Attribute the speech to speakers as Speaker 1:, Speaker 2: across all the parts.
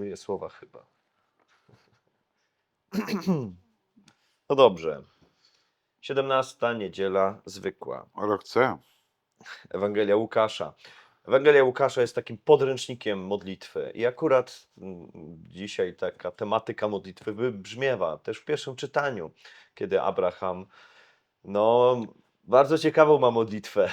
Speaker 1: użyję słowa chyba. No dobrze. 17 niedziela zwykła.
Speaker 2: Rok C.
Speaker 1: Ewangelia Łukasza. Ewangelia Łukasza jest takim podręcznikiem modlitwy. I akurat mm, dzisiaj taka tematyka modlitwy wybrzmiewa też w pierwszym czytaniu, kiedy Abraham, no, bardzo ciekawą ma modlitwę.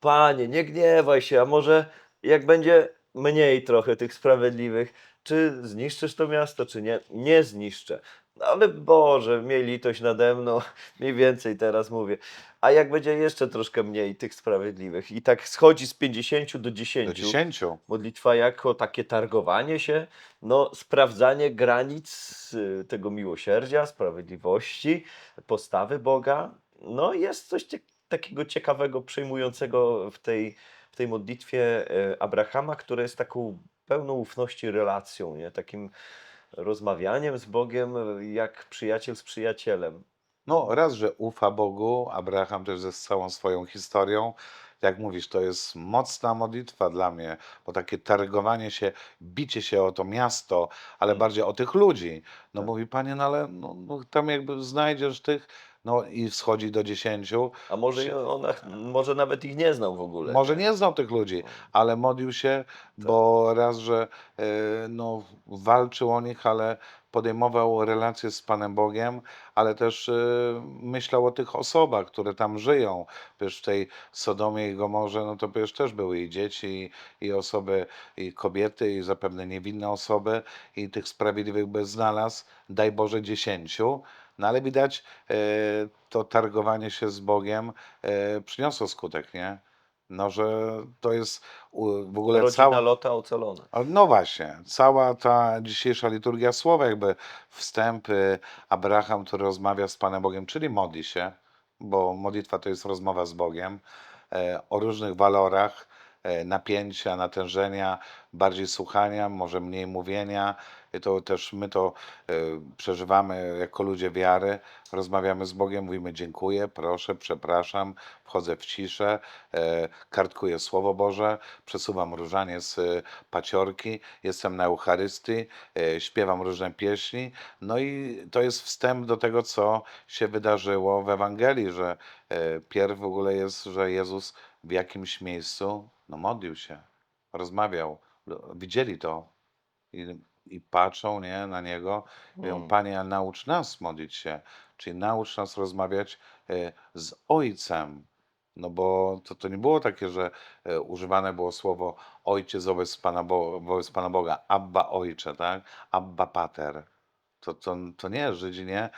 Speaker 1: Panie, nie gniewaj się, a może jak będzie mniej trochę tych sprawiedliwych, czy zniszczysz to miasto, czy nie? Nie zniszczę. No ale Boże, miej litość nade mną, mniej więcej teraz mówię. A jak będzie jeszcze troszkę mniej tych sprawiedliwych i tak schodzi z 50 do 10.
Speaker 2: Do 10.
Speaker 1: Modlitwa jako takie targowanie się, no sprawdzanie granic y, tego miłosierdzia, sprawiedliwości, postawy Boga. No jest coś cie- takiego ciekawego, przejmującego w tej, w tej modlitwie e, Abrahama, które jest taką pełną ufności relacją, nie? takim rozmawianiem z Bogiem jak przyjaciel z przyjacielem.
Speaker 2: No, raz, że ufa Bogu, Abraham też ze całą swoją historią. Jak mówisz, to jest mocna modlitwa dla mnie, bo takie targowanie się, bicie się o to miasto, ale
Speaker 1: Mm.
Speaker 2: bardziej o tych ludzi. No
Speaker 1: Tak.
Speaker 2: mówi, panie, no ale no, no, tam jakby znajdziesz tych, no i schodzi do dziesięciu.
Speaker 1: A może ona, może nawet ich nie znał w ogóle.
Speaker 2: Może nie znał tych ludzi,
Speaker 1: No.
Speaker 2: ale modlił się, bo raz, że e, no, walczył o nich, ale podejmował relacje z Panem Bogiem, ale też e, myślał o tych osobach, które tam żyją. Przecież w tej Sodomie i Gomorze, no to przecież też były i dzieci, i, i osoby, i kobiety, i zapewne niewinne osoby, i tych sprawiedliwych by znalazł, daj Boże, dziesięciu. No ale widać, e, to targowanie się z Bogiem e, przyniosło skutek, nie? No, że to jest w ogóle
Speaker 1: Rodzina
Speaker 2: cała.
Speaker 1: Lota ocalona.
Speaker 2: No właśnie, cała ta dzisiejsza liturgia słowa, jakby wstępy, Abraham, który rozmawia z Panem Bogiem, czyli modli się, bo modlitwa to jest rozmowa z Bogiem e, o różnych walorach, napięcia, natężenia, bardziej słuchania, może mniej mówienia. To też my to e, przeżywamy jako ludzie wiary, rozmawiamy z Bogiem, mówimy dziękuję, proszę, przepraszam, wchodzę w ciszę, e, kartkuję Słowo Boże, przesuwam różaniec e, paciorki, jestem na Eucharystii, śpiewam różne pieśni. No i to jest wstęp do tego, co się wydarzyło w Ewangelii, że pierw w ogóle jest, że Jezus w jakimś miejscu no, modlił się, rozmawiał, widzieli to i patrzą nie, na Niego i mówią,
Speaker 1: Mm.
Speaker 2: Panie, naucz nas modlić się, czyli naucz nas rozmawiać e, z Ojcem. No bo to, to nie było takie, że e, używane było słowo ojciec wobec Pana, Bo, wobec Pana Boga, Abba Ojcze, tak? Abba Pater. To, to, to nie, Żydzi nie,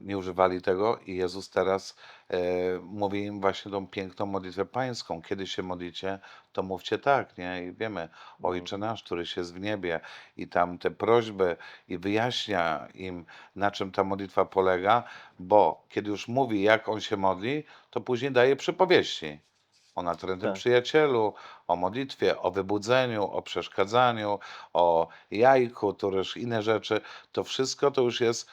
Speaker 2: nie używali tego i Jezus teraz e, mówi im właśnie tą piękną modlitwę pańską. Kiedy się modlicie, to mówcie tak, nie? I wiemy, Ojcze nasz, któryś jest w niebie i tam te prośby i wyjaśnia im, na czym ta modlitwa polega, bo kiedy już mówi, jak on się modli, to później daje przypowieści o natrętnym
Speaker 1: Tak.
Speaker 2: przyjacielu, o modlitwie, o wybudzeniu, o przeszkadzaniu, o jajku, to też inne rzeczy. To wszystko to już jest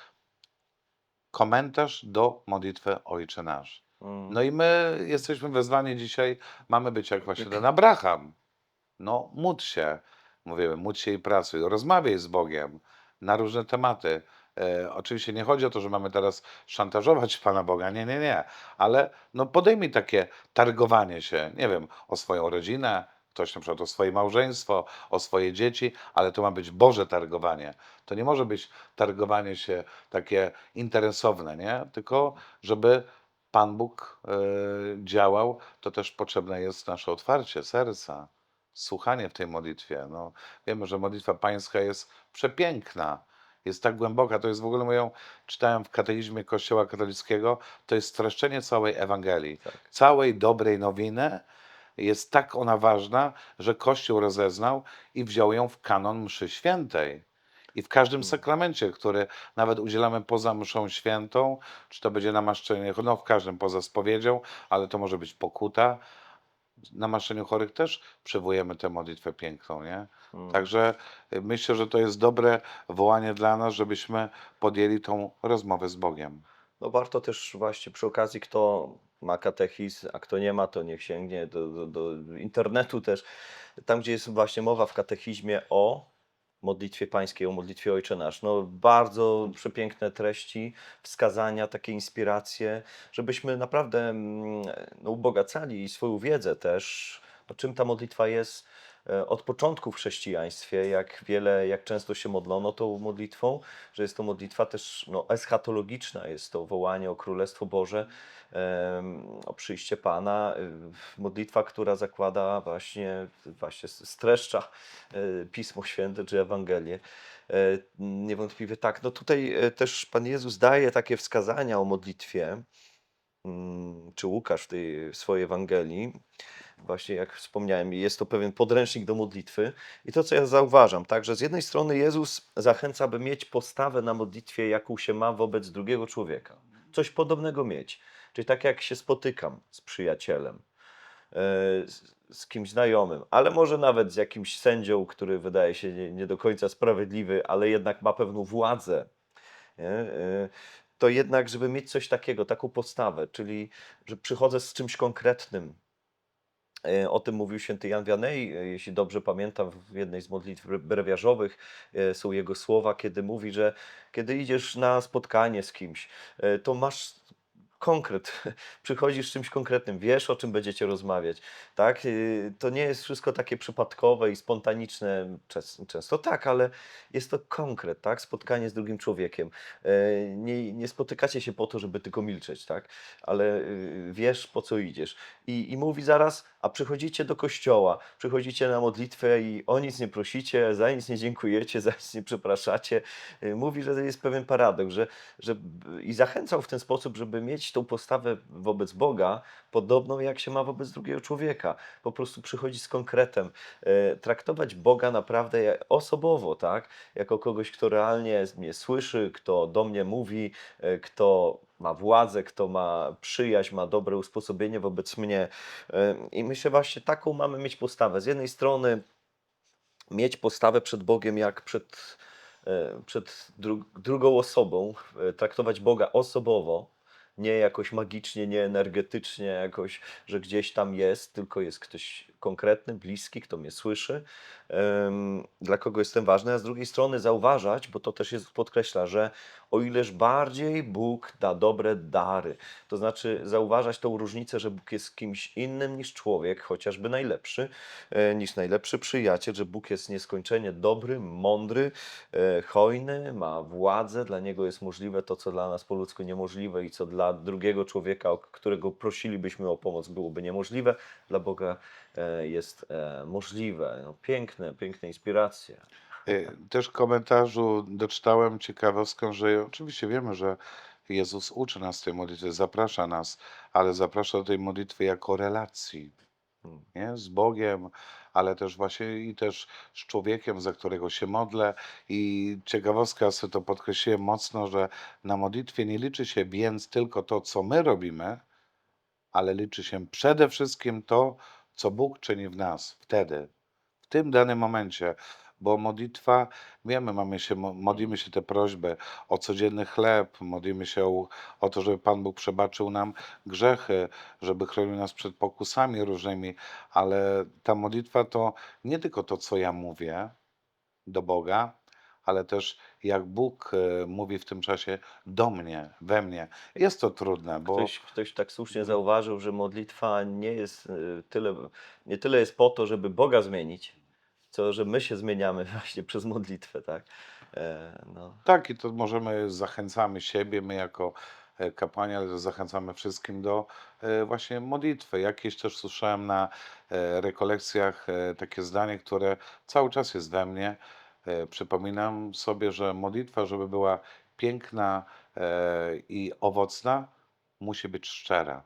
Speaker 2: komentarz do modlitwy Ojcze Nasz.
Speaker 1: Mm.
Speaker 2: No i my jesteśmy wezwani dzisiaj, mamy być jak właśnie ten Abraham. No, módl się, mówimy, módl się i pracuj, rozmawiaj z Bogiem na różne tematy. E, oczywiście nie chodzi o to, że mamy teraz szantażować Pana Boga, nie, nie, nie, ale no podejmij takie targowanie się, nie wiem, o swoją rodzinę, ktoś na przykład o swoje małżeństwo, o swoje dzieci, ale to ma być Boże targowanie. To nie może być targowanie się takie interesowne, nie? Tylko żeby Pan Bóg e, działał, to też potrzebne jest nasze otwarcie serca, słuchanie w tej modlitwie. No, wiemy, że modlitwa pańska jest przepiękna, jest tak głęboka. To jest w ogóle moją, czytałem w katechizmie Kościoła katolickiego, to jest streszczenie całej Ewangelii,
Speaker 1: Tak.
Speaker 2: całej dobrej nowiny. Jest tak ona ważna, że Kościół rozeznał i wziął ją w kanon mszy świętej. I w każdym sakramencie, który nawet udzielamy poza mszą świętą, czy to będzie namaszczenie, no w każdym poza spowiedzią, ale to może być pokuta. Namaszczeniu chorych też przywołujemy tę modlitwę piękną, nie?
Speaker 1: Mm.
Speaker 2: Także y, myślę, że to jest dobre wołanie dla nas, żebyśmy podjęli tą rozmowę z Bogiem.
Speaker 1: No warto też właśnie przy okazji, kto ma katechizm, a kto nie ma, to niech sięgnie do, do, do internetu też. Tam, gdzie jest właśnie mowa w katechizmie o modlitwie pańskiej, o modlitwie Ojcze Nasz. No, bardzo przepiękne treści, wskazania, takie inspiracje, żebyśmy naprawdę mm, no, ubogacali swoją wiedzę też, o czym ta modlitwa jest od początku w chrześcijaństwie, jak wiele, jak często się modlono tą modlitwą, że jest to modlitwa też no, eschatologiczna, jest to wołanie o Królestwo Boże, o przyjście Pana, y, modlitwa, która zakłada właśnie, właśnie streszcza e, Pismo Święte czy Ewangelię. E, Niewątpliwie tak. No tutaj e, też Pan Jezus daje takie wskazania o modlitwie, mm, czy Łukasz w tej w swojej Ewangelii. Właśnie jak wspomniałem, jest to pewien podręcznik do modlitwy. I to, co ja zauważam, tak, że z jednej strony Jezus zachęca, by mieć postawę na modlitwie, jaką się ma wobec drugiego człowieka. Coś podobnego mieć. Czyli tak jak się spotykam z przyjacielem, e, z, kimś znajomym, ale może nawet z jakimś sędzią, który wydaje się nie, do końca sprawiedliwy, ale jednak ma pewną władzę. E, To jednak, żeby mieć coś takiego, taką postawę, czyli że przychodzę z czymś konkretnym, O tym mówił święty Jan Wianej, e, jeśli dobrze pamiętam, w jednej z modlitw bre- brewiarzowych e, są jego słowa, kiedy mówi, że kiedy idziesz na spotkanie z kimś, e, to masz konkret, przychodzisz z czymś konkretnym, wiesz o czym będziecie rozmawiać, tak? Y, To nie jest wszystko takie przypadkowe i spontaniczne, często tak, ale jest to konkret, tak? Spotkanie z drugim człowiekiem. E, Nie, nie spotykacie się po to, żeby tylko milczeć, tak? Ale y, wiesz po co idziesz. I, I mówi zaraz, a przychodzicie do kościoła, przychodzicie na modlitwę i o nic nie prosicie, za nic nie dziękujecie, za nic nie przepraszacie. Y, Mówi, że jest pewien paradoks, że, że i zachęcał w ten sposób, żeby mieć tą postawę wobec Boga podobną jak się ma wobec drugiego człowieka. Po prostu przychodzić z konkretem, e, traktować Boga naprawdę osobowo, tak? Jako kogoś, kto realnie mnie słyszy, kto do mnie mówi, e, kto ma władzę, kto ma przyjaźń, ma dobre usposobienie wobec mnie. E, I myślę właśnie taką mamy mieć postawę. Z jednej strony mieć postawę przed Bogiem jak przed, przed dru drugą osobą, traktować Boga osobowo, nie jakoś magicznie, nie energetycznie, jakoś, że gdzieś tam jest, tylko jest ktoś konkretny, bliski, kto mnie słyszy, dla kogo jestem ważny, a z drugiej strony zauważać, bo to też jest podkreśla, że o ileż bardziej Bóg da dobre dary, to znaczy zauważać tą różnicę, że Bóg jest kimś innym niż człowiek, chociażby najlepszy, e, niż najlepszy przyjaciel, że Bóg jest nieskończenie dobry, mądry, e, hojny, ma władzę, dla Niego jest możliwe to, co dla nas po ludzku niemożliwe i co dla drugiego człowieka, którego prosilibyśmy o pomoc, byłoby niemożliwe, dla Boga e, jest e, możliwe. No, piękne, piękne inspiracje.
Speaker 2: Y, Też w komentarzu doczytałem ciekawostkę, że oczywiście wiemy, że Jezus uczy nas tej modlitwy, zaprasza nas, ale zaprasza do tej modlitwy jako relacji. Nie? Z Bogiem, ale też właśnie i też z człowiekiem, za którego się modlę. I ciekawostka, sobie to podkreśliłem mocno, że na modlitwie nie liczy się więc tylko to, co my robimy, ale liczy się przede wszystkim to, co Bóg czyni w nas wtedy, w tym danym momencie. Bo modlitwa, wiemy, mamy się, mo- modlimy się te prośby o codzienny chleb, modlimy się o, o to, żeby Pan Bóg przebaczył nam grzechy, żeby chronił nas przed pokusami różnymi, ale ta modlitwa to nie tylko to, co ja mówię do Boga, ale też jak Bóg e, mówi w tym czasie do mnie, we mnie. Jest to trudne, bo
Speaker 1: Ktoś, ktoś tak słusznie zauważył, że modlitwa nie jest e, tyle, nie tyle jest po to, żeby Boga zmienić, co że my się zmieniamy właśnie przez modlitwę, tak? E, no.
Speaker 2: Tak, i to możemy, zachęcamy siebie, my jako e, kapłani, ale zachęcamy wszystkim do e, właśnie modlitwy. Jakieś też słyszałem na rekolekcjach takie zdanie, które cały czas jest we mnie. Przypominam sobie, że modlitwa, żeby była piękna i owocna, musi być szczera.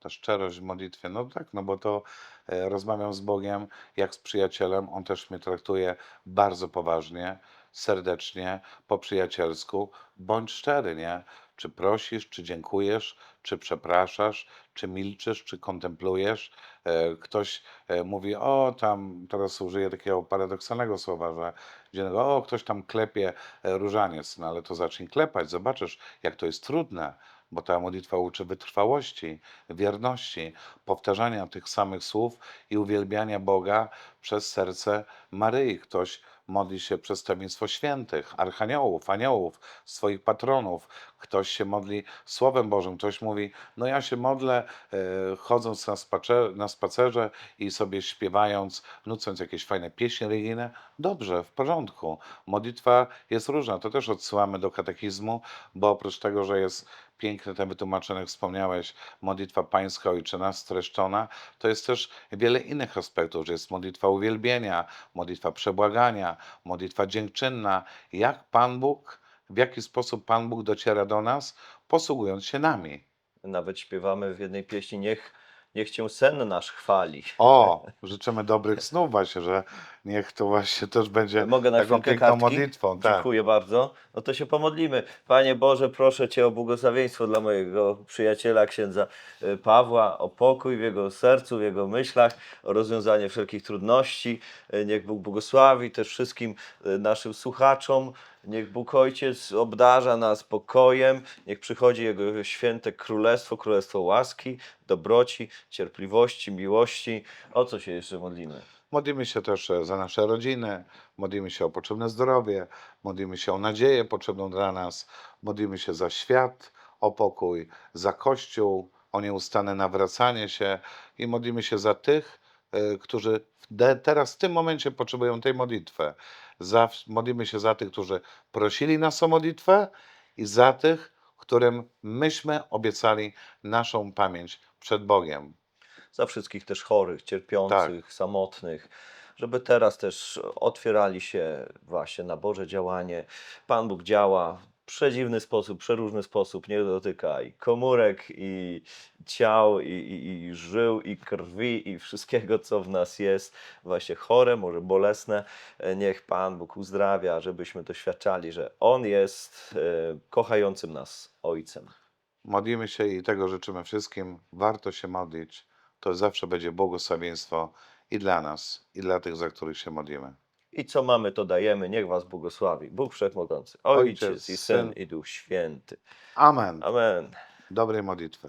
Speaker 2: Ta szczerość w modlitwie, no tak, no bo to e, rozmawiam z Bogiem jak z przyjacielem, On też mnie traktuje bardzo poważnie, serdecznie, po przyjacielsku. Bądź szczery, nie? Czy prosisz, czy dziękujesz, czy przepraszasz, czy milczysz, czy kontemplujesz. E, Ktoś e, mówi, o tam, teraz użyję takiego paradoksalnego słowa, że gdzie, o ktoś tam klepie różaniec, no ale to zacznij klepać, zobaczysz jak to jest trudne bo ta modlitwa uczy wytrwałości, wierności, powtarzania tych samych słów i uwielbiania Boga przez serce Maryi. Ktoś modli się przedstawieństwo świętych, archaniołów, aniołów, swoich patronów. Ktoś się modli Słowem Bożym, ktoś mówi, no ja się modlę e, chodząc na, spacer, na spacerze i sobie śpiewając, nucąc jakieś fajne pieśni religijne. Dobrze, w porządku. Modlitwa jest różna. To też odsyłamy do katechizmu, bo oprócz tego, że jest piękne te wytłumaczone, jak wspomniałeś, modlitwa pańska ojczyna streszczona, to jest też wiele innych aspektów, że jest modlitwa uwielbienia, modlitwa przebłagania, modlitwa dziękczynna. Jak Pan Bóg, w jaki sposób Pan Bóg dociera do nas, posługując się nami.
Speaker 1: Nawet śpiewamy w jednej pieśni, niech, niech cię sen nasz chwali.
Speaker 2: O, życzymy dobrych snów właśnie, że niech to właśnie też będzie
Speaker 1: Mogę na
Speaker 2: taką
Speaker 1: chwilkę
Speaker 2: piękną
Speaker 1: kartki?
Speaker 2: modlitwą. Tak.
Speaker 1: Dziękuję bardzo. No to się pomodlimy. Panie Boże, proszę Cię o błogosławieństwo dla mojego przyjaciela, księdza y, Pawła, o pokój w jego sercu, w jego myślach, o rozwiązanie wszelkich trudności. Y, Niech Bóg błogosławi też wszystkim y, naszym słuchaczom. Niech Bóg Ojciec obdarza nas pokojem. Niech przychodzi Jego święte królestwo, królestwo łaski, dobroci, cierpliwości, miłości. O co się jeszcze modlimy?
Speaker 2: Modlimy się też e, za nasze rodziny, modlimy się o potrzebne zdrowie, modlimy się o nadzieję potrzebną dla nas, modlimy się za świat, o pokój, za Kościół, o nieustanne nawracanie się i modlimy się za tych, e, którzy de- teraz w tym momencie potrzebują tej modlitwy. Za, modlimy się za tych, którzy prosili nas o modlitwę i za tych, którym myśmy obiecali naszą pamięć przed Bogiem.
Speaker 1: za wszystkich też chorych, cierpiących, samotnych, żeby teraz też otwierali się właśnie na Boże działanie. Pan Bóg działa przedziwny sposób, przeróżny sposób, nie dotyka i komórek, i ciał, i, i, i żył, i krwi, i wszystkiego, co w nas jest, właśnie chore, może bolesne. E, Niech Pan Bóg uzdrawia, żebyśmy doświadczali, że On jest e, kochającym nas Ojcem.
Speaker 2: Modlimy się i tego życzymy wszystkim. Warto się modlić. To zawsze będzie błogosławieństwo i dla nas, i dla tych, za których się modlimy.
Speaker 1: I co mamy, to dajemy. Niech Was błogosławi. Bóg Wszechmogący, Ojciec,
Speaker 2: Ojciec,
Speaker 1: i Syn,
Speaker 2: Syn.
Speaker 1: i Duch Święty.
Speaker 2: Amen.
Speaker 1: Amen.
Speaker 2: Dobrej modlitwy.